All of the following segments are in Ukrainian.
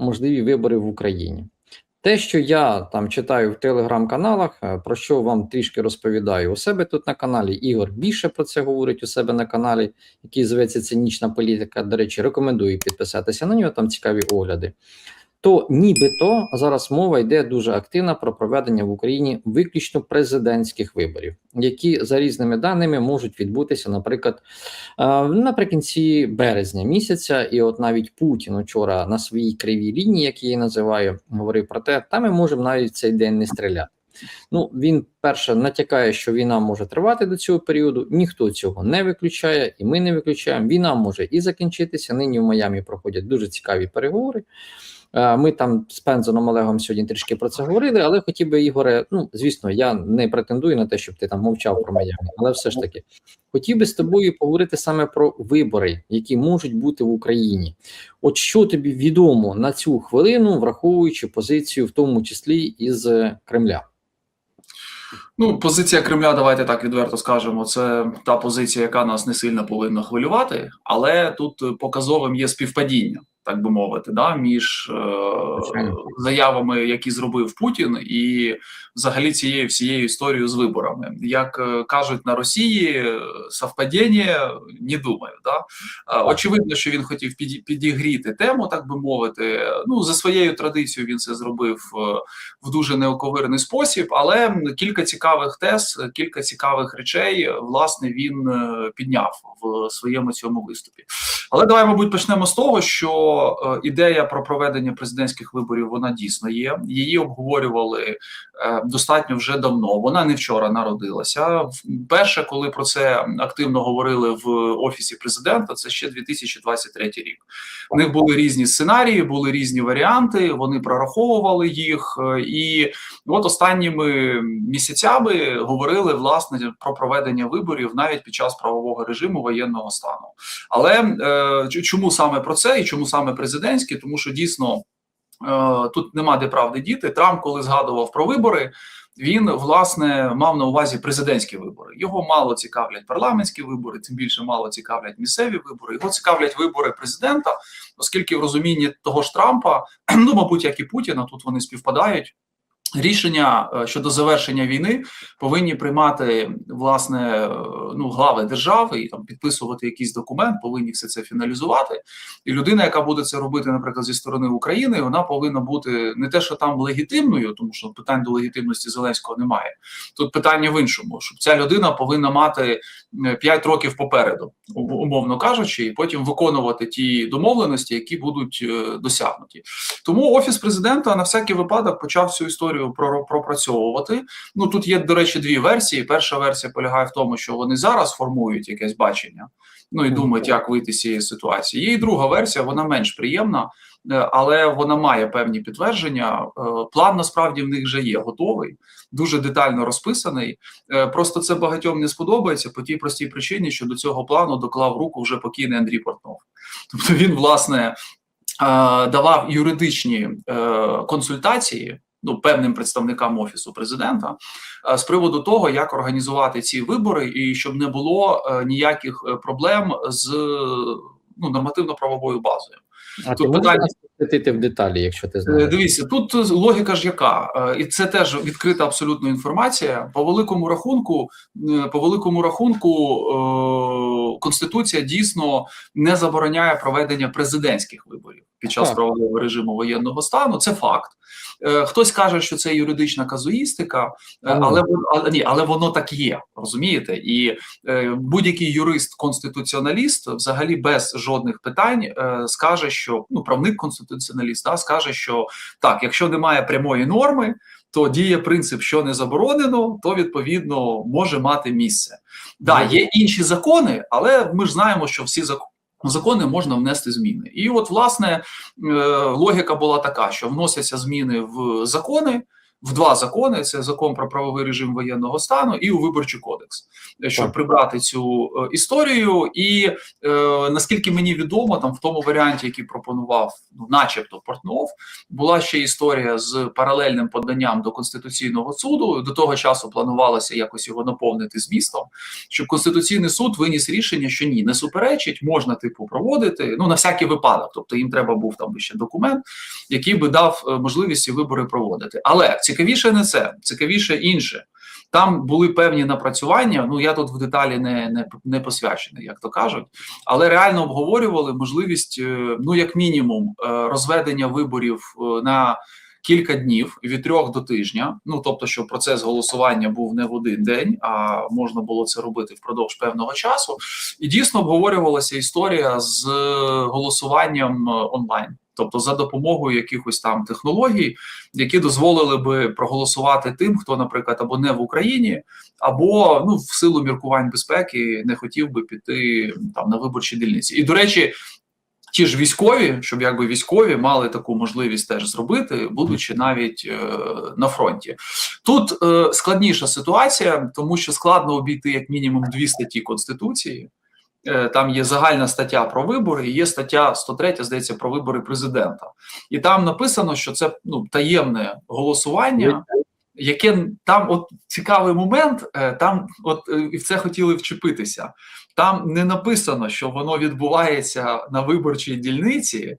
можливі вибори в Україні. Те, що я там читаю в телеграм-каналах, е, про що вам трішки розповідаю у себе тут на каналі. Ігор більше про це говорить у себе на каналі, який зветься Цинічна політика. До речі, рекомендую підписатися на нього, там цікаві огляди. То нібито зараз мова йде дуже активна про проведення в Україні виключно президентських виборів, які за різними даними можуть відбутися, наприклад, е, наприкінці березня місяця. І от навіть Путін вчора на своїй кривій лінії, як її називаю, говорив про те, та ми можемо навіть цей день не стріляти. Ну, він перше натякає, що війна може тривати до цього періоду. Ніхто цього не виключає, і ми не виключаємо. Війна може і закінчитися. Нині в Майамі проходять дуже цікаві переговори. Е, Ми там з Пензоном Олегом сьогодні трішки про це говорили, але хотів би, Ігоре, ну звісно, я не претендую на те, щоб ти там мовчав про Майами, але все ж таки хотів би з тобою поговорити саме про вибори, які можуть бути в Україні. От що тобі відомо на цю хвилину, враховуючи позицію, в тому числі із Кремля. Ну, позиція Кремля, давайте так відверто скажемо. Це та позиція, яка нас не сильно повинна хвилювати, але тут показовим є співпадіння, так би мовити, да, між е, заявами, які зробив Путін, і взагалі цією всією історією з виборами. Як е, кажуть на Росії, совпадіння, не думаю. Да? Е, очевидно, що він хотів підігріти тему, так би мовити. Ну, за своєю традицією він це зробив е, в дуже неоковирний спосіб, але кілька цікавих тез, кілька цікавих речей, власне, він е, підняв в своєму цьому виступі. Але давай, мабуть, почнемо з того, що е, ідея про проведення президентських виборів вона дійсно є. Її обговорювали е, достатньо вже давно. Вона не вчора народилася. Перше, коли про це активно говорили в офісі президента, це ще 2023 рік. У них були різні сценарії, були різні варіанти. Вони прораховували їх, е, і от останніми місяцями говорили власне про проведення виборів навіть під час правового режиму воєнного стану. Але чому саме про це і чому саме президентські? Тому що дійсно е, тут нема де правди діти. Трамп, коли згадував про вибори. Він власне мав на увазі президентські вибори. Його мало цікавлять парламентські вибори, тим більше мало цікавлять місцеві вибори. Його цікавлять вибори президента, оскільки в розумінні того ж Трампа, ну мабуть, як і Путіна, тут вони співпадають. Рішення е, щодо завершення війни повинні приймати власне е, ну глави держави і там підписувати якийсь документ, повинні все це фіналізувати. І людина, яка буде це робити, наприклад, зі сторони України, вона повинна бути не те, що там легітимною, тому що питань до легітимності Зеленського немає. Тут питання в іншому, щоб ця людина повинна мати 5 років попереду, умовно кажучи, і потім виконувати ті домовленості, які будуть е, досягнуті. Тому офіс президента на всякий випадок почав цю історію про- пропрацьовувати. Ну тут є, до речі, дві версії. Перша версія полягає в тому, що вони зараз формують якесь бачення, ну і думають, як вийти з цієї ситуації. Є і друга версія, вона менш приємна, е, але вона має певні підтвердження. Е, План насправді в них вже є готовий, дуже детально розписаний. Е, Просто це багатьом не сподобається по тій простій причині, що до цього плану доклав руку вже покійний Андрій Портнов. Тобто він, власне, давав юридичні консультації. Ну, певним представникам офісу президента е, з приводу того, як організувати ці вибори, і щоб не було е, ніяких е, проблем з ну нормативно-правовою базою. А Тут ти питання- нас посвятити в деталі, якщо ти знаєш? Дивіться, тут логіка ж яка, і це теж відкрита абсолютно інформація. По великому рахунку, по великому рахунку, е, конституція дійсно не забороняє проведення президентських виборів під час правового режиму воєнного стану. Це факт. Е, Хтось каже, що це юридична казуїстика, е, але ні, але воно так є, розумієте? І е, будь-який юрист-конституціоналіст взагалі без жодних питань скаже, що ну правник конституціоналіст да, скаже, що так, якщо немає прямої норми, то діє принцип, що не заборонено, то відповідно може мати місце. Да, є інші закони, але ми ж знаємо, що всі закони. Закони можна внести зміни, і от власне е, логіка була така, що вносяться зміни в закони, в два закони: це закон про правовий режим воєнного стану і у виборчий кодекс, щоб Так. прибрати цю е, історію. І е, наскільки мені відомо, там в тому варіанті, який пропонував, ну, начебто, Портнов, була ще історія з паралельним поданням до конституційного суду. До того часу планувалося якось його наповнити змістом, щоб конституційний суд виніс рішення, що ні, не суперечить, можна типу проводити. Ну на всякий випадок. Тобто їм треба був там ще документ, який би дав е, можливість ці вибори проводити. Але цікавіше не це, цікавіше інше. Там були певні напрацювання. Ну я тут в деталі не, не, не посвячений, як то кажуть, але реально обговорювали можливість, е, ну як мінімум, е, розведення виборів е, на кілька днів від трьох до тижня. Ну тобто, щоб процес голосування був не в один день, а можна було це робити впродовж певного часу. І дійсно обговорювалася історія з голосуванням онлайн. Тобто за допомогою якихось там технологій, які дозволили би проголосувати тим, хто, наприклад, або не в Україні, або ну в силу міркувань безпеки не хотів би піти там на виборчі дільниці. І до речі, ті ж військові, щоб якби військові мали таку можливість теж зробити, будучи навіть е, на фронті. Тут е, складніша ситуація, тому що складно обійти як мінімум дві статті конституції. Е, Там є загальна стаття про вибори, і є стаття 103, здається, про вибори президента. І там написано, що це ну таємне голосування, яке там, от цікавий момент, е, там, от е, і в це хотіли вчепитися. Там не написано, що воно відбувається на виборчій дільниці.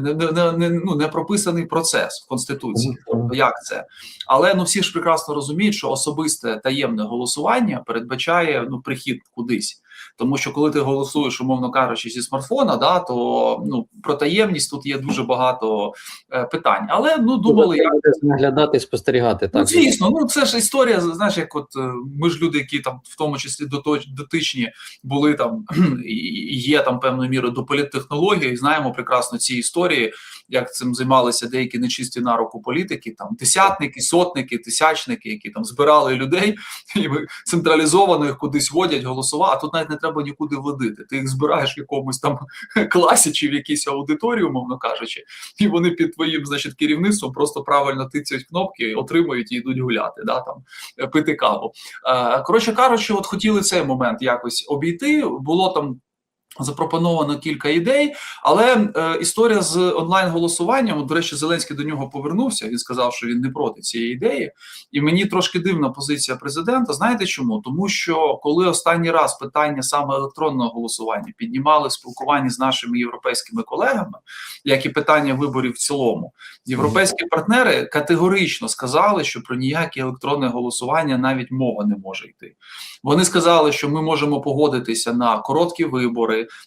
Не, не, не, ну, не прописаний процес в конституції. Тобто, як це? Але ну всі ж прекрасно розуміють, що особисте таємне голосування передбачає ну прихід кудись. Тому що коли ти голосуєш, умовно кажучи, зі смартфона, да, то ну про таємність тут є дуже багато е, питань. Але ну думали, як наглядати, спостерігати. Так Ну, звісно, ну це ж історія. Знаєш, як от е, ми ж люди, які там в тому числі дотичні були там і і є там певною мірою до політтехнології, знаємо прекрасно ці історії, як цим займалися деякі нечисті на руку політики, там десятники, сотники, тисячники, які там збирали людей і централізовано їх кудись водять, голосувати. А тут навіть не треба нікуди водити. Ти їх збираєш в якомусь там класі чи в якійсь аудиторії, умовно кажучи, і вони під твоїм значить керівництвом просто правильно тицяють кнопки, отримують і йдуть гуляти, да там е, пити каву. Е, Коротше кажучи, от хотіли цей момент якось обійти. Було там. Запропоновано кілька ідей, але е, історія з онлайн-голосуванням, до речі, Зеленський до нього повернувся. Він сказав, що він не проти цієї ідеї. І мені трошки дивна позиція президента. Знаєте чому? Тому що коли останній раз питання саме електронного голосування піднімали в спілкуванні з нашими європейськими колегами, як і питання виборів в цілому, європейські партнери категорично сказали, що про ніяке електронне голосування навіть мова не може йти. Вони сказали, що ми можемо погодитися на короткі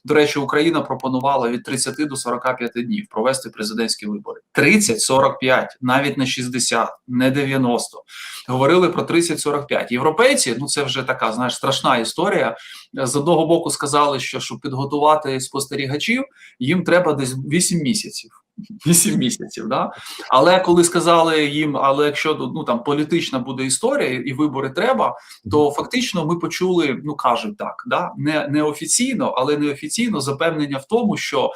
До речі, Україна пропонувала від 30 до 45 днів провести президентські вибори. 30-45, навіть не 60, не 90. Говорили про 30-45. Європейці, ну це вже така знаєш страшна історія. З одного боку сказали, що щоб підготувати спостерігачів, їм треба десь 8 місяців. 8 місяців, да але коли сказали їм, але якщо ну там політична буде історія і вибори треба, то фактично ми почули, ну кажуть так, да не, не офіційно, але неофіційно запевнення в тому, що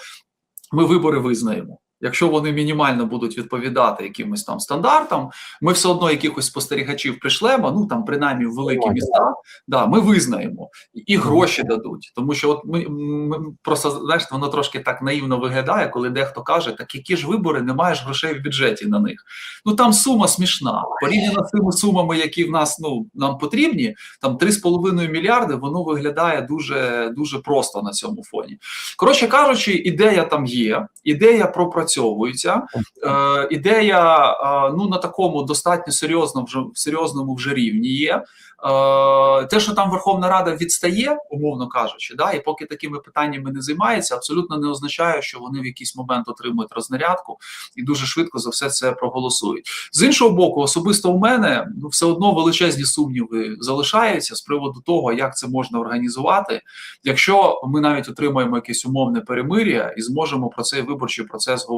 ми вибори визнаємо. Якщо вони мінімально будуть відповідати якимось там стандартам, ми все одно якихось спостерігачів пришлемо. Ну там принаймні в великі міста, да, ми визнаємо і гроші дадуть. Тому що от ми, ми просто знаєш, воно трошки так наївно виглядає, коли дехто каже, так які ж вибори, не маєш грошей в бюджеті на них. Ну там сума смішна. Порівняно з тими сумами, які в нас ну нам потрібні, там 3,5 мільярди, воно виглядає дуже дуже просто на цьому фоні. Коротше кажучи, ідея там є, ідея пропрацьовується. Е, ідея е, ну на такому достатньо серйозно вже серйозному вже рівні є. Е, те, що там Верховна Рада відстає, умовно кажучи, да, і поки такими питаннями не займається, абсолютно не означає, що вони в якийсь момент отримують рознарядку і дуже швидко за все це проголосують. З іншого боку, особисто у мене ну все одно величезні сумніви залишаються з приводу того, як це можна організувати, якщо ми навіть отримаємо якесь умовне перемир'я і зможемо про цей виборчий процес говорити.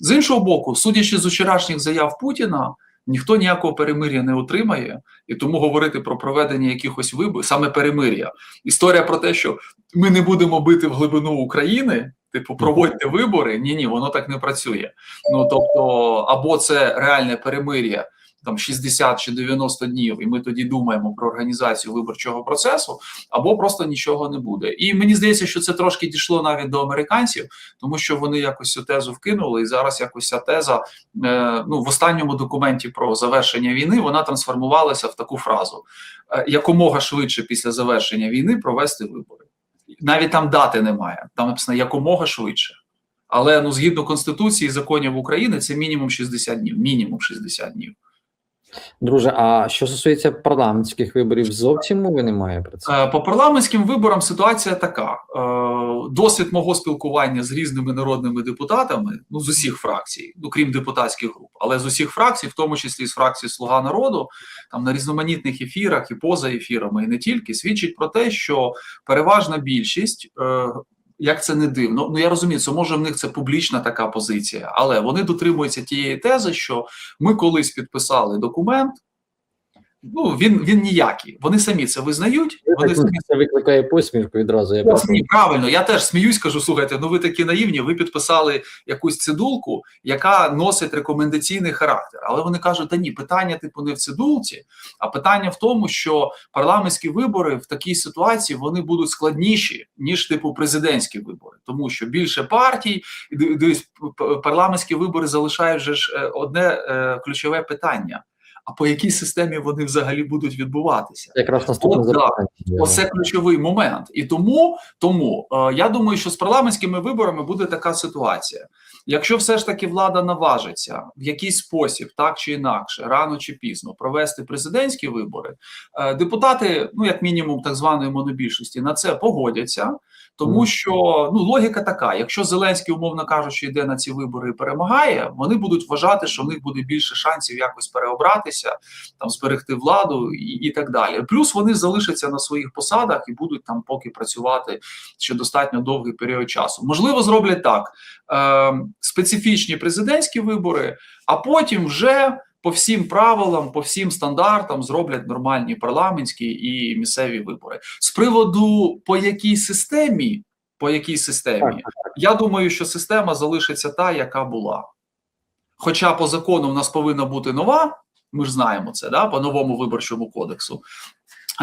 З іншого боку, судячи з вчорашніх заяв Путіна. Ніхто ніякого перемир'я не отримає, і тому говорити про проведення якихось виборів, саме перемир'я. Історія про те, що ми не будемо бити в глибину України, Типу, проводьте вибори. Ні, ні, воно так не працює. Ну тобто, або це реальне перемир'я. Там 60 чи 90 днів, і ми тоді думаємо про організацію виборчого процесу, або просто нічого не буде. І мені здається, що це трошки дійшло навіть до американців, тому що вони якось цю тезу вкинули, і зараз якось ця теза е, ну в останньому документі про завершення війни вона трансформувалася в таку фразу: е, якомога швидше після завершення війни провести вибори. Навіть там дати немає. Там написано якомога швидше. Але ну згідно конституції і законів України, це мінімум 60 днів. Мінімум 60 днів. Друже, а що стосується парламентських виборів, зовсім мови немає про це. Е, По парламентським виборам ситуація така: Е, досвід мого спілкування з різними народними депутатами, ну з усіх фракцій, ну крім депутатських груп, але з усіх фракцій, в тому числі з фракції Слуга народу, там на різноманітних ефірах і поза ефірами, і не тільки, свідчить про те, що переважна більшість. Як це не дивно, ну я розумію, це може в них це публічна така позиція, але вони дотримуються тієї тези, що ми колись підписали документ. Ну він він ніякий. Вони самі це визнають. Вони самі Це викликає посмішку відразу. Я Ось ні, правильно. Я теж сміюсь, кажу: слухайте, ну ви такі наївні. Ви підписали якусь цидулку, яка носить рекомендаційний характер. Але вони кажуть: та ні, питання типу не в цидулці, а питання в тому, що парламентські вибори в такій ситуації вони будуть складніші ніж типу президентські вибори, тому що більше партій парламентські вибори залишають же ж е, одне е, ключове питання. А по якій системі вони взагалі будуть відбуватися? якраз От, запитання. Оце ключовий момент. І тому, тому е, я думаю, що з парламентськими виборами буде така ситуація. Якщо все ж таки влада наважиться в якийсь спосіб, так чи інакше, рано чи пізно, провести президентські вибори, е, депутати, ну як мінімум, так званої монобільшості, на це погодяться. Тому що ну логіка така: якщо Зеленський, умовно кажучи, йде на ці вибори і перемагає, вони будуть вважати, що в них буде більше шансів якось переобратися, там зберегти владу і, і так далі. Плюс вони залишаться на своїх посадах і будуть там поки працювати ще достатньо довгий період часу. Можливо, зроблять так: е, специфічні президентські вибори, а потім вже. По всім правилам, по всім стандартам зроблять нормальні парламентські і місцеві вибори. З приводу по якій системі, по якій системі, я думаю, що система залишиться та, яка була. Хоча по закону в нас повинна бути нова, ми ж знаємо це, да, по новому виборчому кодексу.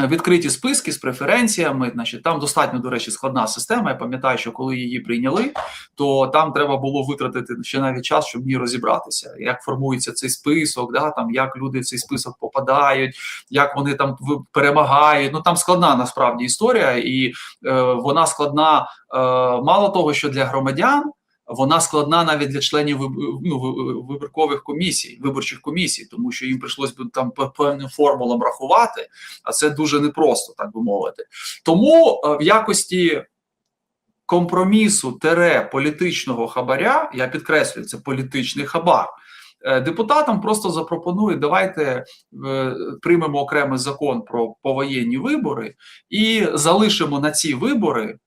Е, Відкриті списки з преференціями, значить, там достатньо, до речі, складна система. Я пам'ятаю, що коли її прийняли, то там треба було витратити ще навіть час, щоб в розібратися, як формується цей список, да, там, як люди в цей список попадають, як вони там перемагають. Ну там складна насправді історія, і е, вона складна е, мало того, що для громадян. Вона складна навіть для членів ну, виборкових комісій, виборчих комісій, тому що їм прийшлось би там певним формулам рахувати, а це дуже непросто, так би мовити. Тому е, в якості компромісу тере політичного хабаря, я підкреслюю, це політичний хабар. е, Депутатам просто запропонують, давайте е, приймемо окремий закон про повоєнні вибори і залишимо на ці вибори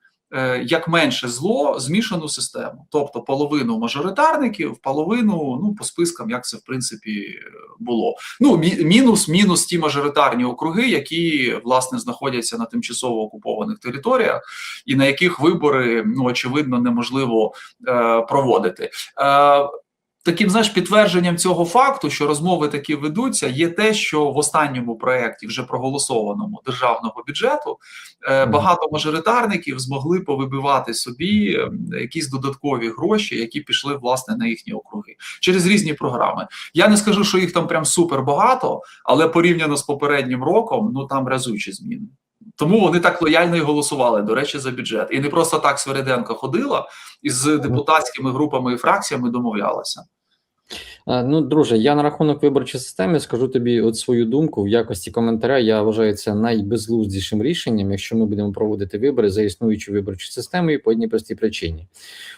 як менше зло змішану систему, тобто половину мажоритарників, половину ну по спискам, як це в принципі було. Ну мінус, мінус ті мажоритарні округи, які власне знаходяться на тимчасово окупованих територіях, і на яких вибори ну очевидно неможливо е, проводити. Е, Таким знаєш підтвердженням цього факту, що розмови такі ведуться, є те, що в останньому проєкті, вже проголосованому державного бюджету, е, багато мажоритарників змогли повибивати собі е, якісь додаткові гроші, які пішли власне на їхні округи через різні програми. Я не скажу, що їх там прям супер багато, але порівняно з попереднім роком, ну там разючі зміни. Тому вони так лояльно і голосували, до речі, за бюджет. І не просто так Свериденко ходила і з депутатськими групами і фракціями домовлялася. Е, Ну, друже, я на рахунок виборчої системи скажу тобі от свою думку в якості коментаря. Я вважаю це найбезглуздішим рішенням, якщо ми будемо проводити вибори за існуючою виборчою системою по одній простій причині.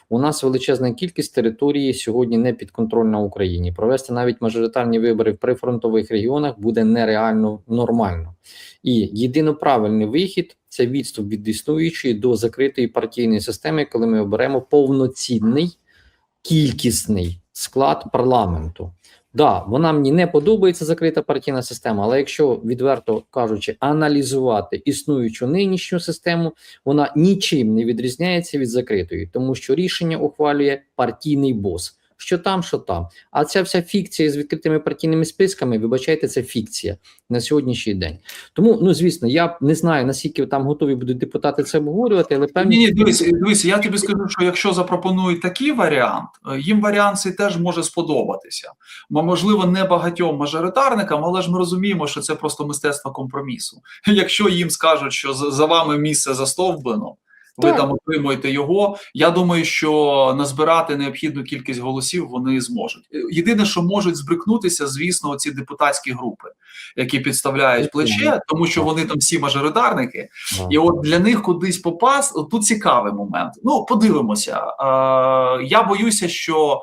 У нас величезна кількість території сьогодні не підконтрольна Україні. Провести навіть мажоритарні вибори в прифронтових регіонах буде нереально нормально. І єдино правильний вихід це відступ від існуючої до закритої партійної системи, коли ми оберемо повноцінний кількісний склад парламенту. Да, вона мені не подобається закрита партійна система, але якщо відверто кажучи, аналізувати існуючу нинішню систему, вона нічим не відрізняється від закритої, тому що рішення ухвалює партійний бос. Що там, що там. А ця вся фікція з відкритими партійними списками, вибачайте, це фікція на сьогоднішній день. Тому, ну звісно, я не знаю наскільки там готові будуть депутати це обговорювати, але певні Ні, ні, дивись, дивись, я тобі скажу, що якщо запропонують такий варіант, е, їм варіант цей теж може сподобатися. Мо- Можливо, не багатьом мажоритарникам, але ж ми розуміємо, що це просто мистецтво компромісу. Якщо їм скажуть, що за за вами місце застовблено, ви Так. там отримуєте його. Я думаю, що назбирати необхідну кількість голосів вони зможуть. Єдине, що можуть збрикнутися, звісно, оці депутатські групи, які підставляють плече, тому що вони там всі мажоритарники. І от для них кудись попасти, от тут цікавий момент. Ну, подивимося. Е, я боюся, що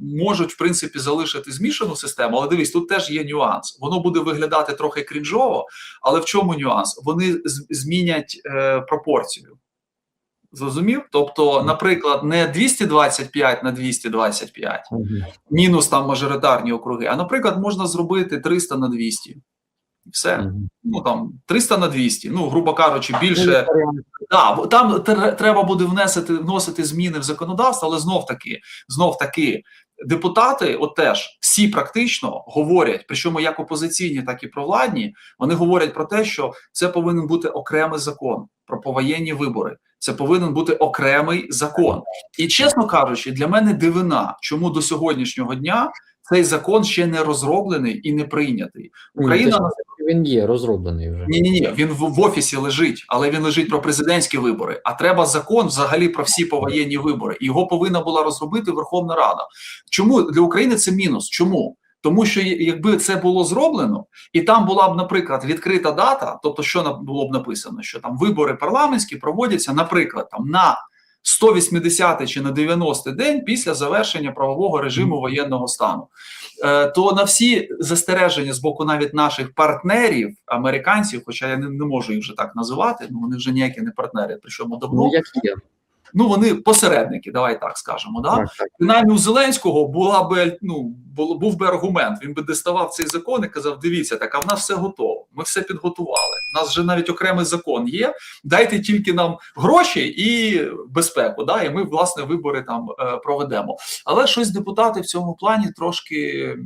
можуть в принципі залишити змішану систему, але дивись, тут теж є нюанс. Воно буде виглядати трохи крінжово, але в чому нюанс? Вони змінять е, пропорцію. Зрозумів? Тобто, наприклад, не 225 на 225, Мгм. мінус там мажоритарні округи, а наприклад, можна зробити 300 на 200. І все. Ну там 300 на 200, ну, грубо кажучи, більше. Да, бо там треба буде внесити вносити зміни в законодавство, але знов таки, знов таки, депутати, от теж всі практично говорять, причому як опозиційні, так і провладні, вони говорять про те, що це повинен бути окремий закон про повоєнні вибори. Це повинен бути окремий закон. І чесно кажучи, для мене дивина, чому до сьогоднішнього дня цей закон ще не розроблений і не прийнятий. Україна те, він є розроблений вже. ні, ні, ні, він в, в офісі лежить, але він лежить про президентські вибори. А треба закон взагалі про всі повоєнні вибори. І його повинна була розробити Верховна Рада. Чому для України це мінус? Чому? Тому що якби це було зроблено, і там була б, наприклад, відкрита дата, тобто, що було б написано, що там вибори парламентські проводяться, наприклад, там на 180 чи на 90 день після завершення правового режиму воєнного стану, е, то на всі застереження з боку навіть наших партнерів, американців, хоча я не, не можу їх вже так називати, ну вони вже ніякі не партнери, причому давно. Ну, як є. Ну вони посередники, давай так скажемо. Да? Так, так. Принаймні у Зеленського була би ну був би аргумент. Він би диставав цей закон і казав: дивіться, так а в нас все готово. Ми все підготували. У нас вже навіть окремий закон є. Дайте тільки нам гроші і безпеку. Да, і ми власне вибори там е, проведемо. Але щось депутати в цьому плані трошки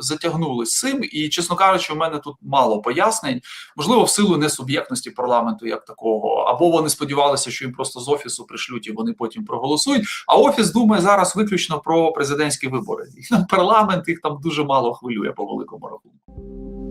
затягнули з цим. І чесно кажучи, у мене тут мало пояснень. Можливо, в силу несуб'єктності парламенту як такого, або вони сподівалися, що їм просто з офісу пришлють і вони потім проголосують. А офіс думає зараз виключно про президентські вибори. І парламент їх там дуже мало хвилює по великому рахунку.